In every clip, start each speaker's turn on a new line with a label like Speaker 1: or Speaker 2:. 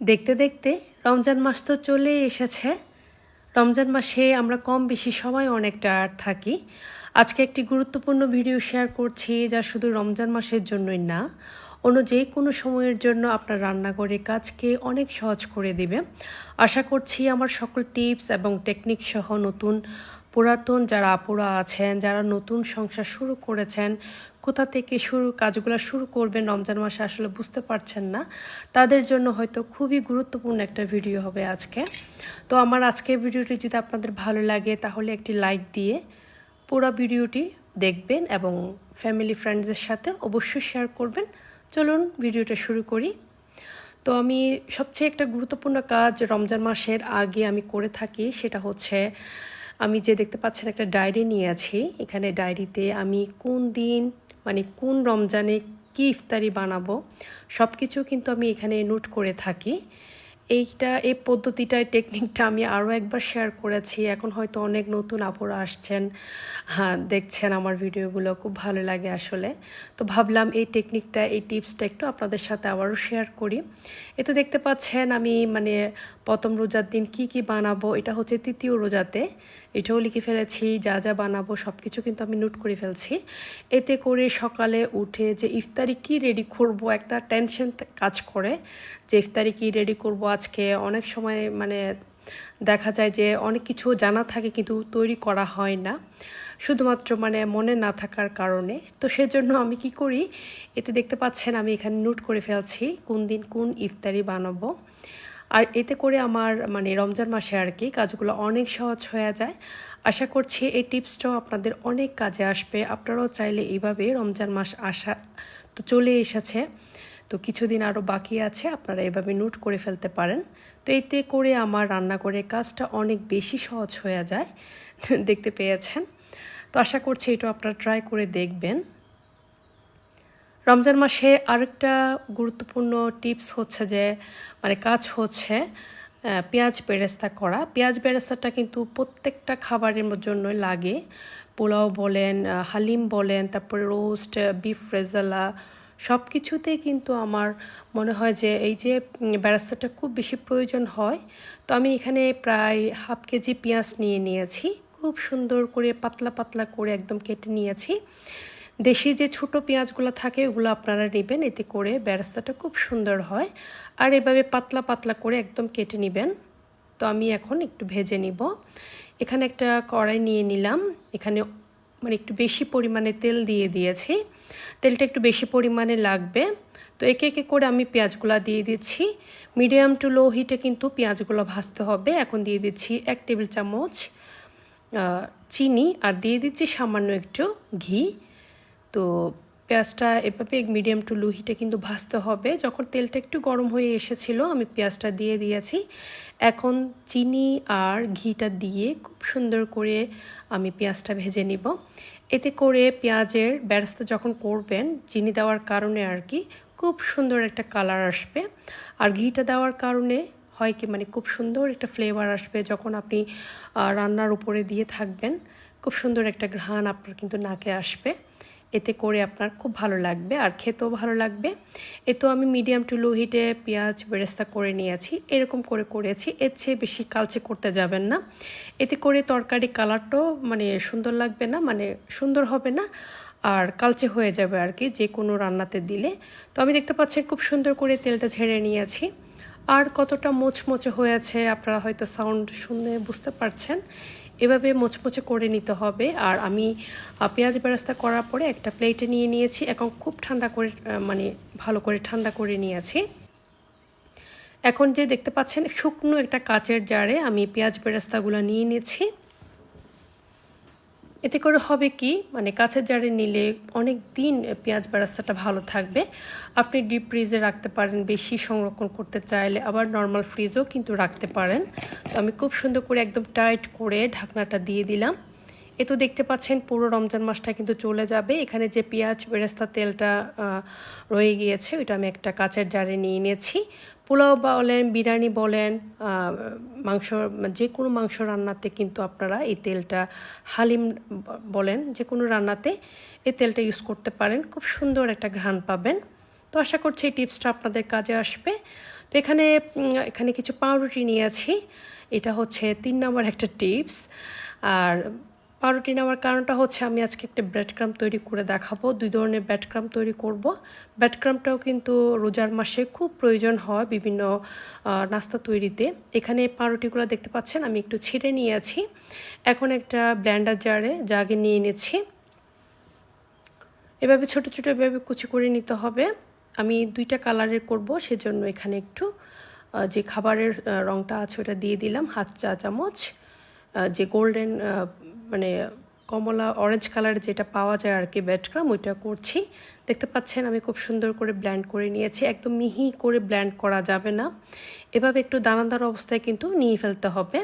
Speaker 1: দেখতে দেখতে রমজান মাস তো চলে এসেছে। রমজান মাসে আমরা কম বেশি সবাই অনেক টায়ার্ড থাকি। আজকে একটি গুরুত্বপূর্ণ ভিডিও শেয়ার করছি যা শুধু রমজান মাসের জন্যই না, অন্য যে কোনো সময়ের জন্য আপনার রান্নাঘরের কাজকে অনেক সহজ করে দিবে। আশা করছি আমার সকল টিপস এবং টেকনিক সহ নতুন পুরাতন যারা আপুরা আছেন, যারা নতুন সংসার শুরু করেছেন কোথা থেকে শুরু, কাজগুলো শুরু করবেন রমজান মাসে আসলে বুঝতে পারছেন না। তাদের জন্য হয়তো খুবই গুরুত্বপূর্ণ একটা ভিডিও হবে আজকে। তো আমার আজকের ভিডিওটি যদি আপনাদের ভালো লাগে, তাহলে একটি লাইক দিয়ে পুরো ভিডিওটি দেখবেন এবং ফ্যামিলি ফ্রেন্ডসের সাথে অবশ্যই শেয়ার করবেন। চলুন ভিডিওটা শুরু করি। তো আমি সবচেয়ে একটা গুরুত্বপূর্ণ কাজ রমজান মাসের আগে আমি করে থাকি, সেটা হচ্ছে আমি যে দেখতে পাচ্ছেন একটা ডায়েরি নিয়ে আছি। এখানে ডায়েরিতে আমি কোন দিন মানে কোন রমজানে কী ইফতারি বানাবো সব কিছু কিন্তু আমি এখানে নোট করে থাকি। এইটা, এই পদ্ধতিটা টেকনিকটা আমি আরও একবার শেয়ার করেছি। এখন হয়তো অনেক নতুন আপুরা আসছেন হ্যাঁ দেখছেন আমার ভিডিওগুলো খুব ভালো লাগে আসলে। তো ভাবলাম এই টেকনিকটা এই টিপসটা একটু আপনাদের সাথে আবারও শেয়ার করি। এ তো দেখতে পাচ্ছেন আমি মানে প্রথম রোজার দিন কি কি বানাবো, এটা হচ্ছে তৃতীয় রোজাতে। এটাও লিখে ফেলেছি, যা যা বানাবো সব কিছু কিন্তু আমি নোট করে ফেলছি। এতে করে সকালে উঠে যে ইফতারি কি রেডি করব, একটা টেনশন কাজ করে যে ইফতারি কি রেডি করব আজকে অনেক সময় মানে দেখা যায় যে অনেক কিছু জানা থাকে কিন্তু তৈরি করা হয় না। শুধুমাত্র মানে মনে না থাকার কারণে। তো সেজন্য আমি কি করি, এতে দেখতে পাচ্ছেন আমি এখানে নোট করে ফেলছি কোন দিন কোন ইফতারি বানাবো। আর এতে করে আমার মানে রমজান মাসে আর কি কাজগুলো অনেক সহজ হয়ে যায়। আশা করছি এই টিপসটাও আপনাদের অনেক কাজে আসবে। আপনারাও চাইলে এইভাবে রমজান মাস আসা তো চলে এসেছে। তো কিছুদিন আরও বাকি আছে, আপনারা এভাবে নোট করে ফেলতে পারেন। তো এতে করে আমার রান্নাঘরের কাজটা অনেক বেশি সহজ হয়ে যায়, দেখতে পেয়েছেন। তো আশা করছি এটা আপনারা ট্রাই করে দেখবেন। রমজান মাসে আরেকটা গুরুত্বপূর্ণ টিপস হচ্ছে যে মানে কাজ হচ্ছে পেঁয়াজ বেরেস্তা করা। পেঁয়াজ বেরেস্তাটা কিন্তু প্রত্যেকটা খাবারের জন্যই লাগে। পোলাও বলেন হালিম বলেন, তারপরে রোস্ট বিফ রেজালা সব কিছুতেই কিন্তু আমার মনে হয় যে এই যে বেরেস্তাটা খুব বেশি প্রয়োজন হয়। তো আমি এখানে প্রায় হাফ কেজি পেঁয়াজ নিয়ে নিয়েছি। খুব সুন্দর করে পাতলা পাতলা করে একদম কেটে নিয়েছি। দেশি যে ছোট পেঁয়াজগুলো থাকে, ওগুলো আপনারা নেবেন। এতে করে বেরেস্তাটা খুব সুন্দর হয়। আর এভাবে পাতলা পাতলা করে একদম কেটে নেবেন। তো আমি এখন একটু ভেজে নিব। এখানে একটা কড়াই নিয়ে নিলাম। এখানে মানে একটু বেশি পরিমাণে তেল দিয়ে দিয়েছি। তেলটা একটু বেশি পরিমাণে লাগবে। তো একে একে করে আমি পেঁয়াজগুলো দিয়ে দিচ্ছি। মিডিয়াম টু লো হিটে কিন্তু পেঁয়াজগুলো ভাজতে হবে। এখন দিয়ে দিচ্ছি এক টেবিল চামচ চিনি। আর দিয়ে দিচ্ছি সামান্য একটু ঘি। তো পেঁয়াজটা এভাবে মিডিয়াম টু লো হিটে কিন্তু ভাজতে হবে। যখন তেলটা একটু গরম হয়ে এসেছিল, আমি পেঁয়াজটা দিয়ে দিয়েছি। এখন চিনি আর ঘিটা দিয়ে খুব সুন্দর করে আমি পেঁয়াজটা ভেজে নিব। এতে করে পেঁয়াজের ব্যবস্থা যখন করবেন, চিনি দেওয়ার কারণে আর কি খুব সুন্দর একটা কালার আসবে। আর ঘিটা দেওয়ার কারণে হয় কি মানে খুব সুন্দর একটা ফ্লেভার আসবে যখন আপনি রান্নার উপরে দিয়ে থাকবেন। খুব সুন্দর একটা ঘ্রাণ আপনার কিন্তু নাকে আসবে। এতে করে আপনার খুব ভালো লাগবে আর খেতেও ভালো লাগবে। এ তো আমি মিডিয়াম টু লো হিটে পেঁয়াজ বেরেস্তা করে নিয়েছি। এরকম করে করেছি। এর চেয়ে বেশি কালচে করতে যাবেন না। এতে করে তরকারি কালারটাও মানে সুন্দর লাগবে না মানে সুন্দর হবে না আর কালচে হয়ে যাবে আর কি যে কোনো রান্নাতে দিলে। তো আমি দেখতে পাচ্ছি খুব সুন্দর করে তেলটা ঝেড়ে নিয়েছি। আর কতটা মোচমোচে হয়েছে আপনারা হয়তো সাউন্ড শুনে বুঝতে পারছেন। এভাবে মোচমোচে করে নিতে হবে। আর আমি পেঁয়াজ বেরাস্তা করার পরে একটা প্লেটে নিয়ে নিয়েছি। এখন খুব ঠান্ডা করে মানে ভালো করে ঠান্ডা করে নিয়েছি। এখন যে দেখতে পাচ্ছেন, শুকনো একটা কাচের জারে আমি পেঁয়াজ বেরাস্তাগুলো নিয়ে নিয়েছি। এতে করে হবে কি মানে কাছের জারে নিলে অনেক দিন পেঁয়াজ বেরাস্তাটা ভালো থাকবে। আপনি ডিপ ফ্রিজে রাখতে পারেন, বেশি সংরক্ষণ করতে চাইলে। আবার নর্মাল ফ্রিজও কিন্তু রাখতে পারেন। তো আমি খুব সুন্দর করে একদম টাইট করে ঢাকনাটা দিয়ে দিলাম। এ তো দেখতে পাচ্ছেন পুরো রমজান মাসটা কিন্তু চলে যাবে। এখানে যে পেঁয়াজ, বেরেস্তা, তেলটা রয়ে গিয়েছে, ওইটা আমি একটা কাচের জারে নিয়ে নিয়েছি। পোলাও বলেন, বিরিয়ানি বলেন মাংস, যে কোনো মাংস রান্নাতে কিন্তু আপনারা এই তেলটা, হালিম বলেন যে কোনো রান্নাতে এই তেলটা ইউজ করতে পারেন। খুব সুন্দর একটা ঘ্রাণ পাবেন। তো আশা করছি এই টিপসটা আপনাদের কাজে আসবে। তো এখানে এখানে কিছু পাউরুটি নিয়েছি। এটা হচ্ছে তিন নম্বর একটা টিপস। আর পাউরুটি নেওয়ার কারণটা হচ্ছে আমি আজকে একটা ব্রেড ক্রাম তৈরি করে দেখাবো। দুই ধরনের ব্রেড ক্রাম তৈরি করব। ব্রেড ক্রামটাও কিন্তু রোজার মাসে খুব প্রয়োজন হয় বিভিন্ন নাস্তা তৈরিতে। এখানে পাউরুটিগুলো দেখতে পাচ্ছেন, আমি একটু ছিঁড়ে নিয়েছি এখন একটা ব্ল্যান্ডার জারে জাগে নিয়ে নিয়েছি এভাবে ছোট ছোট এভাবে কুচি করে নিতে হবে। আমি দুইটা কালারের করব, সেজন্য এখানে একটু যে খাবারের রংটা আছে ওটা দিয়ে দিলাম হাত চা চামচ। যে গোল্ডেন মানে কমলা অরেঞ্জ কালার যেটা পাওয়া যায় আর কি ব্যাটক্রাম ওইটা করছি। দেখতে পাচ্ছেন আমি খুব সুন্দর করে ব্ল্যান্ড করে নিয়েছি, একদম মিহি করে ব্ল্যান্ড করা যাবে না। এভাবে একটু দানাদার অবস্থায় কিন্তু নিয়ে ফেলতে হবে।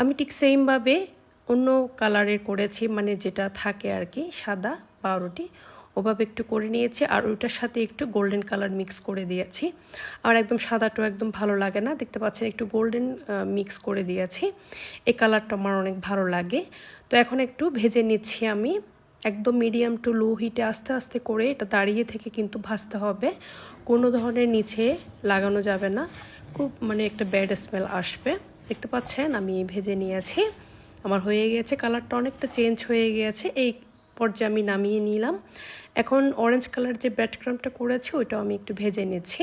Speaker 1: আমি ঠিক সেমভাবে অন্য কালারের করেছি মানে যেটা থাকে আর কি, সাদা পাউরুটি ওভাবে একটু করে নিয়েছি আর ওইটার সাথে একটু গোল্ডেন কালার মিক্স করে দিয়েছি। আর একদম সাদাটাও একদম ভালো লাগে না, দেখতে পাচ্ছেন একটু গোল্ডেন মিক্স করে দিয়েছি। এই কালারটা আমার অনেক ভালো লাগে। তো এখন একটু ভেজে নিচ্ছি আমি। একদম মিডিয়াম টু লো হিটে আস্তে আস্তে করে এটা দাঁড়িয়ে থেকে কিন্তু ভাজতে হবে। কোনো ধরনের নিচে লাগানো যাবে না। খুব মানে একটা ব্যাড স্মেল আসবে। দেখতে পাচ্ছেন আমি ভেজে নিয়েছি। আমার হয়ে গিয়েছে কালারটা অনেকটা চেঞ্জ হয়ে গিয়েছে এই পর্যায়ে আমি নামিয়ে নিলাম। এখন অরেঞ্জ কালার যে ব্যাড ক্রামটা করেছি, ওইটাও আমি একটু ভেজে নিচ্ছি।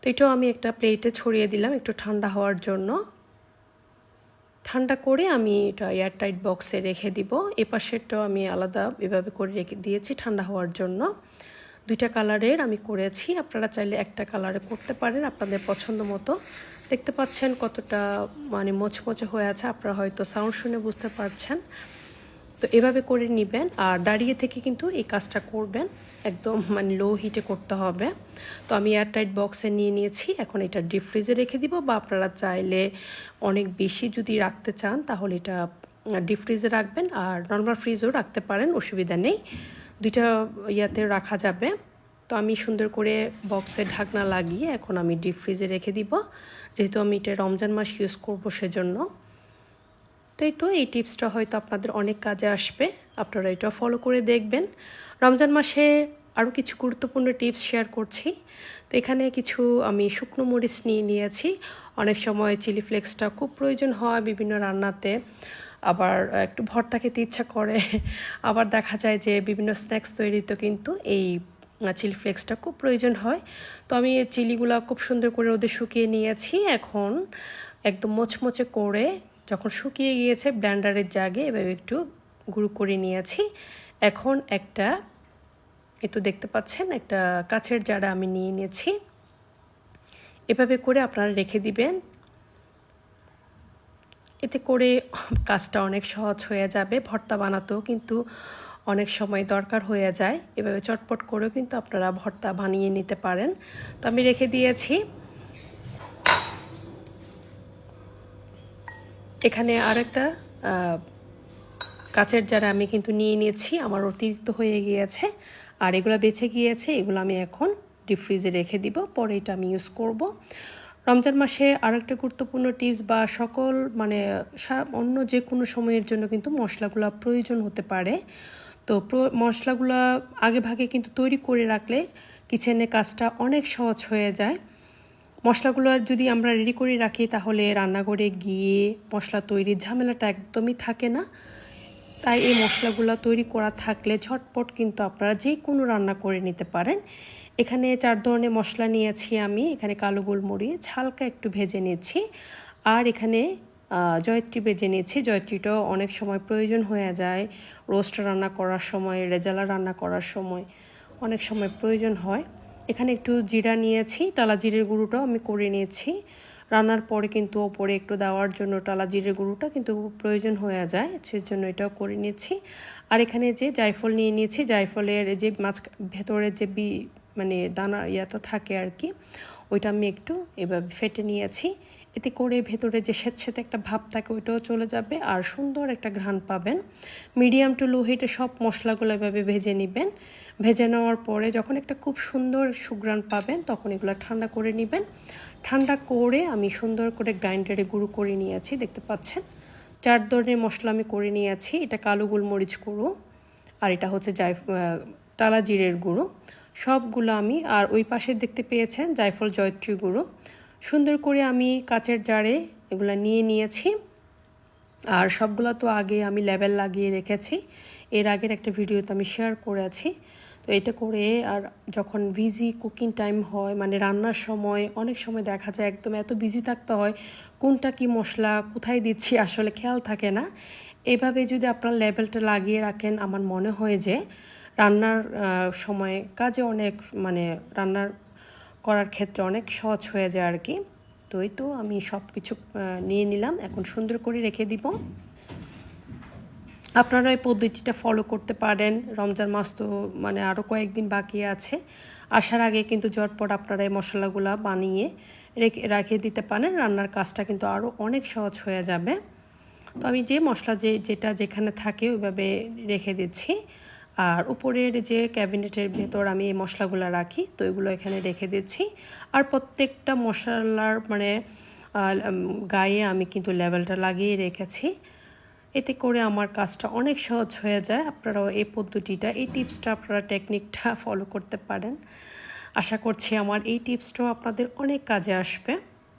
Speaker 1: তো এটাও আমি একটা প্লেটে ছড়িয়ে দিলাম একটু ঠান্ডা হওয়ার জন্য। ঠান্ডা করে আমি এটা এয়ারটাইট বক্সে রেখে দিব। এ পাশেরটাও আমি আলাদা এভাবে করে রেখে দিয়েছি ঠান্ডা হওয়ার জন্য। দুইটা কালারের আমি করেছি। আপনারা চাইলে একটা কালারে করতে পারেন আপনাদের পছন্দ মতো। দেখতে পাচ্ছেন কতটা মানে মচমচে হয়ে আছে। আপনারা হয়তো সাউন্ড শুনে বুঝতে পারছেন। তো এভাবে করে নেবেন আর দাঁড়িয়ে থেকে কিন্তু এই কাজটা করবেন। একদম মানে লো হিটে করতে হবে। তো আমি এয়ারটাইট বক্সে নিয়ে নিয়েছি। এখন এটা ডিপ ফ্রিজে রেখে দিব বা আপনারা চাইলে অনেক বেশি যদি রাখতে চান তাহলে এটা ডিপ ফ্রিজে রাখবেন আর নর্মাল ফ্রিজেও রাখতে পারেন, অসুবিধা নেই। দুইটা ইয়াতে রাখা যাবে। তো আমি সুন্দর করে বক্সে ঢাকনা লাগিয়ে এখন আমি ডিপ ফ্রিজে রেখে দিব। যেহেতু আমি এটা রমজান মাস ইউজ করব সেজন্য। তো এই তো, এই টিপসটা হয়তো আপনাদের অনেক কাজে আসবে। আপনারা এটা ফলো করে দেখবেন। রমজান মাসে আরও কিছু গুরুত্বপূর্ণ টিপস শেয়ার করছি। তো এখানে কিছু আমি শুকনো মরিচ নিয়ে নিয়েছি। অনেক সময় চিলি ফ্লেক্সটা খুব প্রয়োজন হয় বিভিন্ন রান্নাতে। আবার একটু ভর্তা খেতে ইচ্ছা করে। আবার দেখা যায় যে বিভিন্ন স্ন্যাক্স তৈরিতে কিন্তু এই চিলি ফ্লেক্সটা খুব প্রয়োজন হয়। তো আমি চিলিগুলো খুব সুন্দর করে ওদের শুকিয়ে নিয়েছি। এখন একদম মোচমোচে করে যখন শুকিয়ে গিয়েছে ব্ল্যান্ডারের জাগে এভাবে একটু গুঁড়ো করে নিয়েছি। এখন একটা, এ তো দেখতে পাচ্ছেন, একটা কাছের জারা আমি নিয়ে নিয়েছি। এভাবে করে আপনারা রেখে দিবেন। এতে করে কাজটা অনেক সহজ হয়ে যাবে, ভর্তা বানাতেও কিন্তু অনেক সময় দরকার হয়ে যায়। এভাবে চটপট করেও কিন্তু আপনারা ভর্তা বানিয়ে নিতে পারেন। তো আমি রেখে দিয়েছি। এখানে আরেকটা কাচের যারা আমি কিন্তু নিয়ে নিয়েছি। আমার অতিরিক্ত হয়ে গিয়েছে। আর এগুলো বেঁচে গিয়েছে, এগুলো আমি এখন ডিপ ফ্রিজে রেখে দিব। পরে এটা আমি ইউজ করব। রমজান মাসে আরেকটা গুরুত্বপূর্ণ টিপস বা সকল মানে অন্য যে কোনো সময়ের জন্য কিন্তু মশলাগুলো প্রয়োজন হতে পারে। তো মশলাগুলো আগে ভাগে কিন্তু তৈরি করে রাখলে কিচেনে কাজটা অনেক সহজ হয়ে যায়। মশলাগুলো যদি আমরা রেডি করে রাখি, তাহলে রান্নাঘরে গিয়ে মশলা তৈরির ঝামেলাটা একদমই থাকে না। তাই এই মশলাগুলো তৈরি করা থাকলে ঝটপট কিন্তু আপনারা যে কোনো রান্না করে নিতে পারেন। এখানে চার ধরনের মশলা নিয়েছি আমি। এখানে কালো গোলমরিচ হালকা একটু ভেজে নিয়েছি আর এখানে জয়ত্রী বেজে নিয়েছি জয়ত্রীটাও অনেক সময় প্রয়োজন হয়ে যায়। রোস্ট রান্না করার সময়, রেজালা রান্না করার সময় অনেক সময় প্রয়োজন হয়। এখানে একটু জিরা নিয়েছি, টালা জিরের গুঁড়োটাও আমি করে নিয়েছি। রান্নার পরে কিন্তু ওপরে একটু দেওয়ার জন্য টালা জিরের গুঁড়োটা কিন্তু প্রয়োজন হয়ে যায়, সেজন্য এটাও করে নিয়েছি। আর এখানে যে জায়ফল নিয়ে নিয়েছি, জায়ফলের যে মাছ ভেতরের যে বি মানে দানা ইয়াটা থাকে আর কি, ওইটা আমি একটু এভাবে ফেটে নিয়েছি। এতে করে ভেতরে যে স্যাঁতস্যাঁতে একটা ভাব থাকে, ওইটাও চলে যাবে। আর সুন্দর একটা ঘ্রাণ পাবেন। মিডিয়াম টু লো হিটে সব মশলাগুলো এভাবে ভেজে নেবেন। ভেজে নেওয়ার পরে যখন একটা খুব সুন্দর সুগ্রাণ পাবেন, তখন এগুলো ঠান্ডা করে নেবেন। ঠান্ডা করে আমি সুন্দর করে গ্রাইন্ডারে গুঁড়ো করে নিয়েছি, দেখতে পাচ্ছেন? চার ধরনের মশলা আমি করে নিয়েছি। এটা কালো গোলমরিচ গুঁড়ো আর এটা হচ্ছে জাই টালা জিরের গুঁড়ো। সবগুলো আমি, আর ওই পাশে দেখতে পেয়েছেন জায়ফল জয়ত্রী গুঁড়ো। সুন্দর করে আমি কাচের জারে এগুলো নিয়ে নিয়েছি। আর সবগুলো তো আগে আমি লেবেল লাগিয়ে রেখেছি। এর আগের একটা ভিডিওতে আমি শেয়ার করেছি। তো এটা করে আর যখন বিজি কুকিং টাইম হয় মানে রান্নার সময়, অনেক সময় দেখা যায় একদম এত বিজি থাকতে হয়, কোনটা কি মশলা, কোথায় দিচ্ছি আসলে খেয়াল থাকে না। এভাবে যদি আপনার লেবেলটা লাগিয়ে রাখেন, আমার মনে হয় যে রান্নার সময়, কাজে অনেক মানে রান্নার করার ক্ষেত্রে অনেক সহজ হয়ে যায় আর কি। তো এই তো আমি সব কিছু নিয়ে নিলাম, এখন সুন্দর করে রেখে দিব। আপনারা এই পদ্ধতিটা ফলো করতে পারেন। রমজান মাস তো মানে আরও কয়েকদিন বাকি আছে। আসার আগে কিন্তু জটপট আপনারা এই মশলাগুলো বানিয়ে রেখে, রাখিয়ে দিতে পারেন। রান্নার কাজটা কিন্তু আরও অনেক সহজ হয়ে যাবে। তো আমি যে মশলা যে, যেটা যেখানে থাকে ওইভাবে রেখে দিচ্ছি। আর উপরের যে ক্যাবিনেটের ভেতর আমি এই মশলাগুলো রাখি, তো এগুলো এখানে রেখে দিচ্ছি। আর প্রত্যেকটা মশলার মানে গায়ে আমি কিন্তু লেভেলটা লাগিয়ে রেখেছি। এতে করে আমার কাজটা অনেক সহজ হয়ে যায়। আপনারাও এই পদ্ধতিটা, এই টিপসটা আপনারা টেকনিকটা ফলো করতে পারেন। আশা করছি আমার এই টিপসটাও আপনাদের অনেক কাজে আসবে।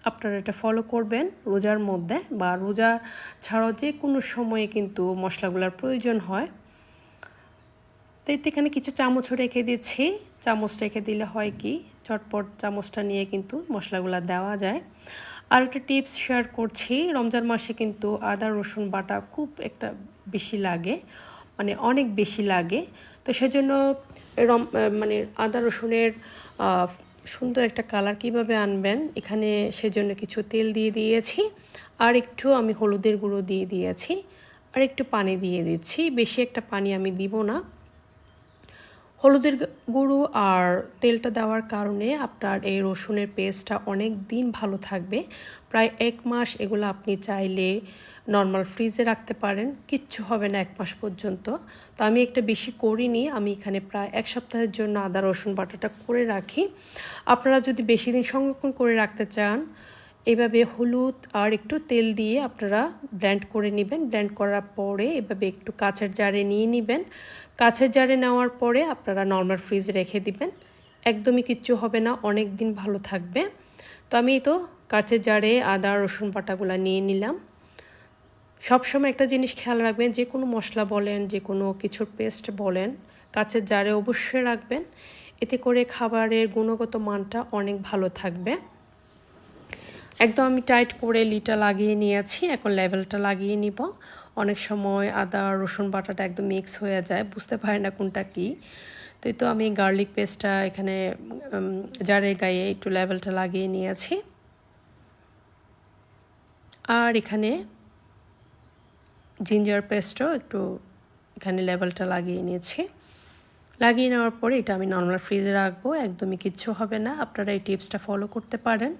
Speaker 1: আপনারা এটা ফলো করবেন রোজার মধ্যে, বা রোজা ছাড়াও যে কোনো সময়ে কিন্তু মশলাগুলোর প্রয়োজন হয়। তো এতে এখানে কিছু চামচও রেখে দিচ্ছি। চামচ রেখে দিলে হয় কি, চটপট চামচটা নিয়ে কিন্তু মশলাগুলো দেওয়া যায়। আর একটা টিপস শেয়ার করছি, রমজান মাসে কিন্তু আদা, রসুন বাটা খুব একটা বেশি লাগে মানে অনেক বেশি লাগে। তো সেজন্য রম মানে আদা, রসুনের সুন্দর একটা কালার কীভাবে আনবেন, এখানে সেজন্য কিছু তেল দিয়ে দিয়েছি। আর একটু আমি হলুদের গুঁড়ো দিয়ে দিয়েছি। আর একটু পানি দিয়ে দিচ্ছি। বেশি একটা পানি আমি দিব না। হলুদের গুঁড়ো আর তেলটা দেওয়ার কারণে আপনার এই রসুনের পেস্টটা অনেক দিন ভালো থাকবে। প্রায় এক মাস এগুলো আপনি চাইলে নর্মাল ফ্রিজে রাখতে পারেন, কিচ্ছু হবে না এক মাস পর্যন্ত। তো আমি একটা বেশি করিনি, আমি এখানে প্রায় এক সপ্তাহের জন্য আদা, রসুন বাটাটা করে রাখি। আপনারা যদি বেশি দিন সংরক্ষণ করে রাখতে চান, এভাবে হলুদ আর একটু তেল দিয়ে আপনারা ব্র্যান্ড করে নেবেন। ব্র্যান্ড করার পরে এভাবে একটু কাঁচের জারে নিয়ে নেবেন। কাঁচের জারে নেওয়ার পরে আপনারা নর্মাল ফ্রিজে রেখে দিবেন। একদমই কিচ্ছু হবে না, অনেক দিন ভালো থাকবে। তো আমি তো কাঁচের জারে আদা, রসুন বাটাগুলো নিয়ে নিলাম। সবসময় একটা জিনিস খেয়াল রাখবেন, যে কোনো মশলা বলেন, যে কোনো কিছুর পেস্ট বলেন কাঁচের জারে অবশ্যই রাখবেন। এতে করে খাবারের গুণগত মানটা অনেক ভালো থাকবে। একদম আমি টাইট করে লিটা লাগিয়ে নিয়েছি, এখন লেভেলটা লাগিয়ে নিব। অনেক সময় আদা, রসুন বাটাটা একদম মিক্স হয়ে যায়, বুঝতে পারি না কোনটা কি। তো তো আমি গার্লিক পেস্টটা এখানে জারের গায়ে একটু লেভেলটা লাগিয়ে নিয়েছি। আর এখানে জিঞ্জার পেস্টও একটু এখানে লেভেলটা লাগিয়ে নিয়েছি। লাগিয়ে নেওয়ার পরে এটা আমি নর্মাল ফ্রিজে রাখব, একদমই কিচ্ছু হবে না। আপনারা এই টিপসটা ফলো করতে পারেন।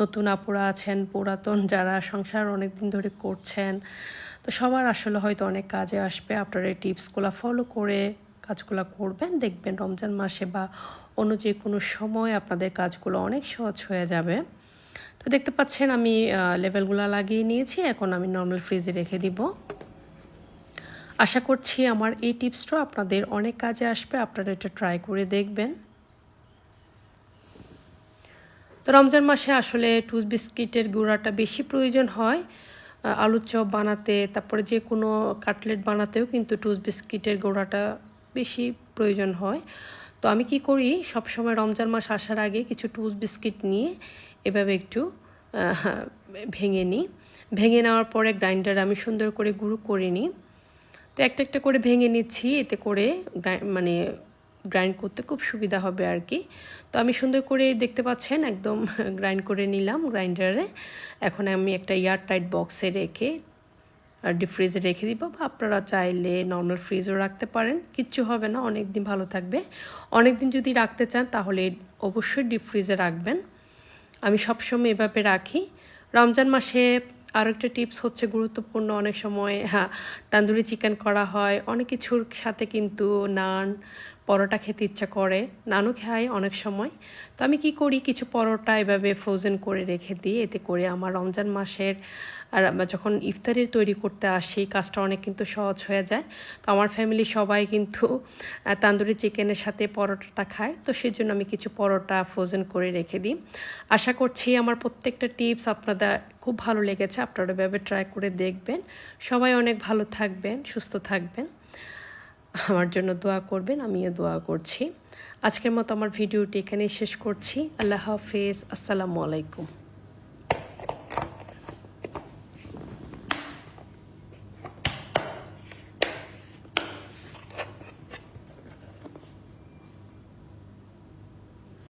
Speaker 1: নতুন আপুরা আছেন, পুরাতন, যারা সংসার অনেক দিন ধরে করছেন তো সবার আসলে হয়তো অনেক কাজে আসবে। আপনারা এই টিপসগুলো ফলো করে কাজগুলো করবেন। দেখবেন রমজান মাসে বা অন্য যে কোনো সময় আপনাদের কাজগুলো অনেক সহজ হয়ে যাবে। তো দেখতে পাচ্ছেন আমি লেভেলগুলো লাগিয়ে নিয়েছি। এখন আমি নর্মাল ফ্রিজে রেখে দিব। আশা করছি আমার এই টিপসটা আপনাদের অনেক কাজে আসবে। আপনারা এটা ট্রাই করে দেখবেন। তো রমজান মাসে আসলে টুস বিস্কিটের গুঁড়াটা বেশি প্রয়োজন হয়। আলুর চপ বানাতে, তারপরে যে কোনো কাটলেট বানাতেও কিন্তু টুস বিস্কিটের গোড়াটা বেশি প্রয়োজন হয়। তো আমি কি করি সব সময় রমজান মাস আসার আগে কিছু টুস বিস্কিট নিয়ে এভাবে একটু ভেঙে নিই। ভেঙে নেওয়ার পরে গ্রাইন্ডার আমি সুন্দর করে গুঁড়ো করে নিই। তো একটা একটা করে ভেঙে নিচ্ছি, এতে করে মানে গ্রাইন্ড করতে খুব সুবিধা হবে আর কি তো আমি সুন্দর করে দেখতে পাচ্ছেন, একদম গ্রাইন্ড করে নিলাম গ্রাইন্ডারে। এখন আমি একটা এয়ার টাইট বক্সে রেখে ডিপ ফ্রিজে রেখে দিব। বা আপনারা চাইলে নর্মাল ফ্রিজও রাখতে পারেন। কিচ্ছু হবে না অনেক দিন ভালো থাকবে। অনেক দিন যদি রাখতে চান, তাহলে অবশ্যই ডিপ ফ্রিজে রাখবেন। আমি সবসময় এভাবে রাখি। রমজান মাসে আর একটা টিপস হচ্ছে গুরুত্বপূর্ণ। অনেক সময় হ্যাঁ তান্দুরি চিকেন করা হয়। অনেক কিছুর সাথে কিন্তু নান পরোটা খেতে ইচ্ছা করে। নানু খায় অনেক সময়। তো আমি কি করি? কিছু পরোটা এভাবে ফ্রোজেন করে রেখে দিই। এতে করে আমার রমজান মাসের আর যখন ইফতারের তৈরি করতে আসি, কাজটা অনেক কিন্তু সহজ হয়ে যায়। তো আমার ফ্যামিলি সবাই কিন্তু তান্দুরি চিকেনের সাথে পরোটাটা খায়। তো সেই জন্য আমি কিছু পরোটা ফ্রোজেন করে রেখে দিই। আশা করছি আমার প্রত্যেকটা টিপস আপনাদের খুব ভালো লেগেছে। আপনারা এভাবে ট্রাই করে দেখবেন। সবাই অনেক ভালো থাকবেন, সুস্থ থাকবেন। আমার জন্য দোয়া করবেন, আমিও দোয়া করছি। আজকের মতো আমার ভিডিওটি এখানেই শেষ করছি। আল্লাহ হাফেজ। আসসালামু আলাইকুম।